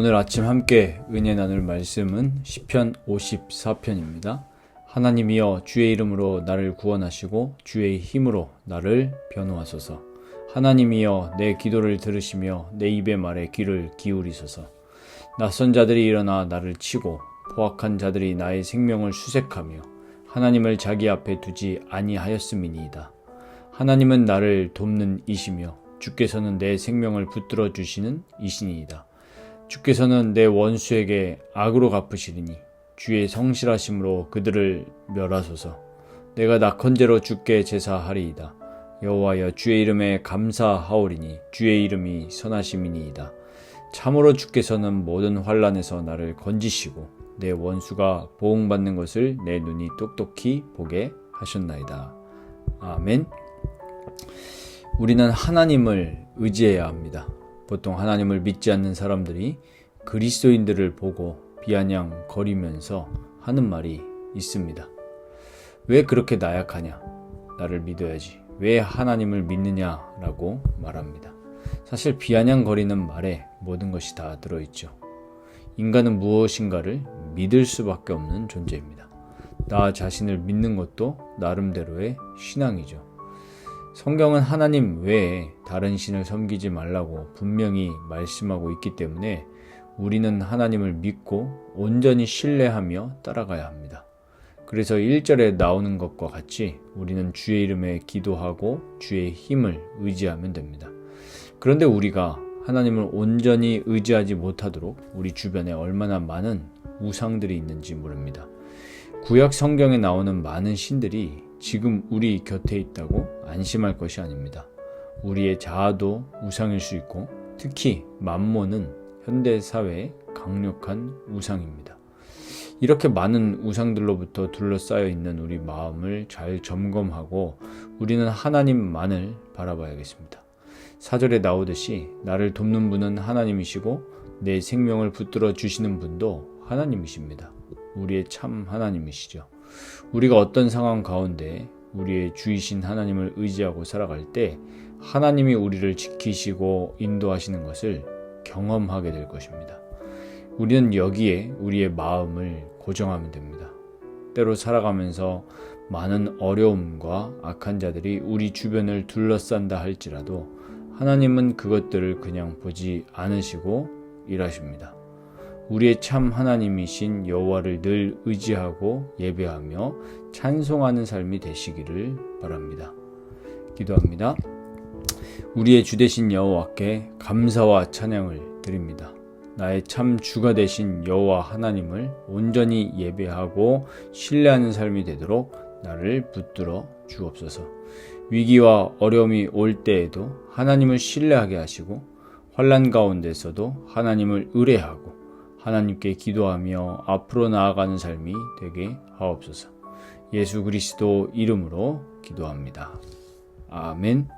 오늘 아침 함께 은혜 나눌 말씀은 시편 54편입니다. 하나님이여 주의 이름으로 나를 구원하시고 주의 힘으로 나를 변호하소서. 하나님이여 내 기도를 들으시며 내 입의 말에 귀를 기울이소서. 낯선 자들이 일어나 나를 치고 포악한 자들이 나의 생명을 수색하며 하나님을 자기 앞에 두지 아니하였음이니이다. 하나님은 나를 돕는 이시며 주께서는 내 생명을 붙들어 주시는 이신이이다. 주께서는 내 원수에게 악으로 갚으시리니 주의 성실하심으로 그들을 멸하소서. 내가 낙헌제로 주께 제사하리이다. 여호와여 주의 이름에 감사하오리니 주의 이름이 선하심이니이다. 참으로 주께서는 모든 환란에서 나를 건지시고 내 원수가 보응받는 것을 내 눈이 똑똑히 보게 하셨나이다. 아멘. 우리는 하나님을 의지해야 합니다. 보통 하나님을 믿지 않는 사람들이 그리스도인들을 보고 비아냥 거리면서 하는 말이 있습니다. 왜 그렇게 나약하냐? 나를 믿어야지. 왜 하나님을 믿느냐라고 말합니다. 사실 비아냥거리는 말에 모든 것이 다 들어있죠. 인간은 무엇인가를 믿을 수밖에 없는 존재입니다. 나 자신을 믿는 것도 나름대로의 신앙이죠. 성경은 하나님 외에 다른 신을 섬기지 말라고 분명히 말씀하고 있기 때문에 우리는 하나님을 믿고 온전히 신뢰하며 따라가야 합니다. 그래서 1절에 나오는 것과 같이 우리는 주의 이름에 기도하고 주의 힘을 의지하면 됩니다. 그런데 우리가 하나님을 온전히 의지하지 못하도록 우리 주변에 얼마나 많은 우상들이 있는지 모릅니다. 구약 성경에 나오는 많은 신들이 지금 우리 곁에 있다고 안심할 것이 아닙니다. 우리의 자아도 우상일 수 있고 특히 만모는 현대 사회의 강력한 우상입니다. 이렇게 많은 우상들로부터 둘러싸여 있는 우리 마음을 잘 점검하고 우리는 하나님만을 바라봐야겠습니다. 사절에 나오듯이 나를 돕는 분은 하나님이시고 내 생명을 붙들어 주시는 분도 하나님이십니다. 우리의 참 하나님이시죠. 우리가 어떤 상황 가운데 우리의 주이신 하나님을 의지하고 살아갈 때 하나님이 우리를 지키시고 인도하시는 것을 경험하게 될 것입니다. 우리는 여기에 우리의 마음을 고정하면 됩니다. 때로 살아가면서 많은 어려움과 악한 자들이 우리 주변을 둘러싼다 할지라도 하나님은 그것들을 그냥 보지 않으시고 일하십니다. 우리의 참 하나님이신 여호와를 늘 의지하고 예배하며 찬송하는 삶이 되시기를 바랍니다. 기도합니다. 우리의 주 되신 여호와께 감사와 찬양을 드립니다. 나의 참 주가 되신 여호와 하나님을 온전히 예배하고 신뢰하는 삶이 되도록 나를 붙들어 주옵소서. 위기와 어려움이 올 때에도 하나님을 신뢰하게 하시고 환란 가운데서도 하나님을 의뢰하고 하나님께 기도하며 앞으로 나아가는 삶이 되게 하옵소서. 예수 그리스도 이름으로 기도합니다. 아멘.